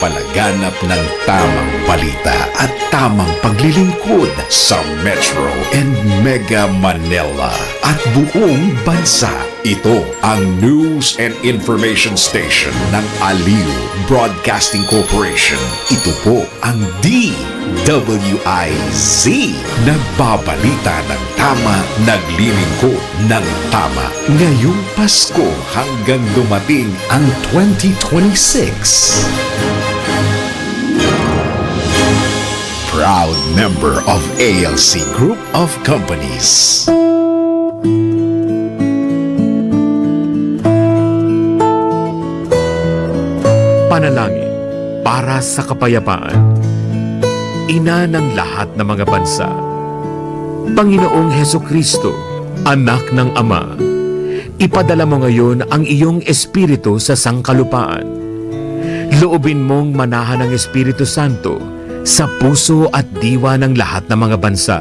Palaganap ng tamang balita at tamang paglilingkod sa Metro and Mega Manila at buong bansa. Ito ang News and Information Station ng Aliw Broadcasting Corporation. Ito po ang DWIZ. Nagbabalita ng tama, naglilingkod ng tama. Ngayong Pasko hanggang dumating ang 2026. Proud member of ALC Group of Companies. Panalangin para sa kapayapaan. Ina ng lahat ng mga bansa. Panginoong Heso Kristo, anak ng Ama, ipadala mo ngayon ang iyong espiritu sa sangkalupaan. Loobin mong manahan ng Espiritu Santo sa puso at diwa ng lahat ng mga bansa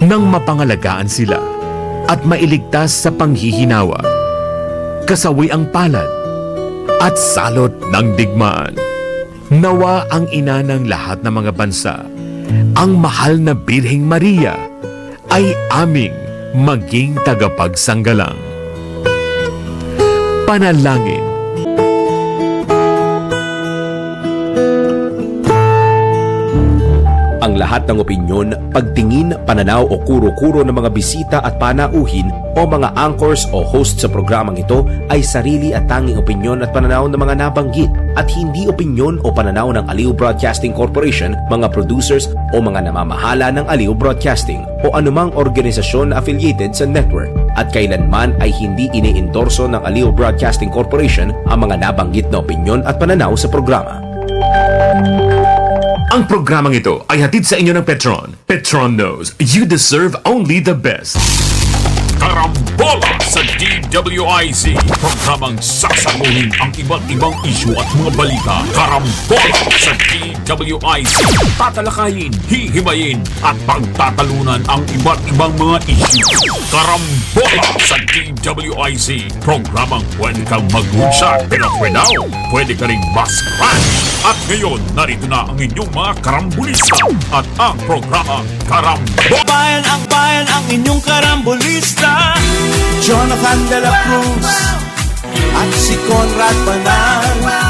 nang mapangalagaan sila at mailigtas sa panghihinawa. Kasawi ang palad at salot ng digmaan. Nawa ang ina ng lahat ng mga bansa, ang mahal na Birheng Maria, ay aming maging tagapagsanggalang. Panalangin Ang lahat ng opinyon, pagtingin, pananaw o kuro-kuro ng mga bisita at panauhin o mga anchors o host sa programang ito ay sarili at tanging opinyon at pananaw ng mga nabanggit at hindi opinyon o pananaw ng Aliw Broadcasting Corporation, mga producers o mga namamahala ng Aliw Broadcasting o anumang organisasyon na affiliated sa network at kailanman ay hindi iniendorso ng Aliw Broadcasting Corporation ang mga nabanggit na opinyon at pananaw sa programa. Ang programang ito ay hatid sa inyo ng Petron. Petron knows you deserve only the best. Karambola sa DWIZ. Programang sasaguhin ang iba't ibang isyu at mga balita. Karambola sa DWIZ. Tatalakayin, hihimayin at pagtatalunan ang iba't ibang mga isyu. Karambola sa DWIZ. Programang pwede kang for now, pwede ka rin mas-crash. At ngayon, narito na ang inyong mga karambulista at ang programa Karambola. Bayan ang bayan ang inyong karambulista Jonathan de la Cruz At si Conrad Banan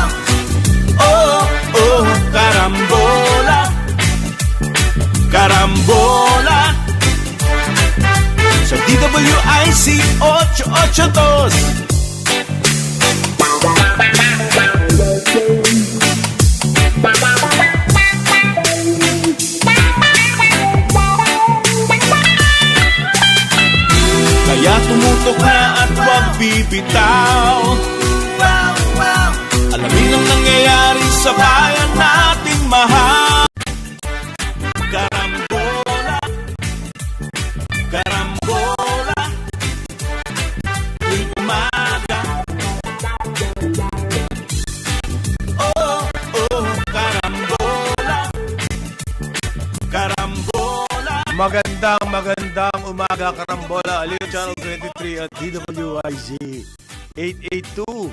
Karambola Sa DWIC 882 Kaya tumutok na at huwag bibitaw. Alamin ang nangyayari sa bayan nating mahal Magandang magandang umaga Karambola Aliw Channel 23 at DWIZ 882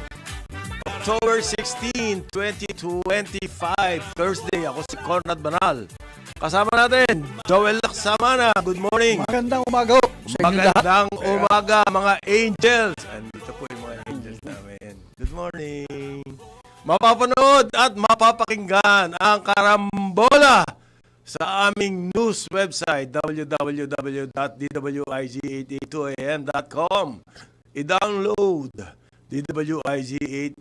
October 16, 2025 Thursday Ako si Conrad Banal. Kasama natin Joel Laksamana. Good morning. Magandang umaga ho sa inyo lahat. Magandang umaga mga angels. Andito po yung mga angels namin. Good morning. Mapapanood at mapapakinggan ang Karambola sa aming news website www.dwiz882am.com I-download DWIZ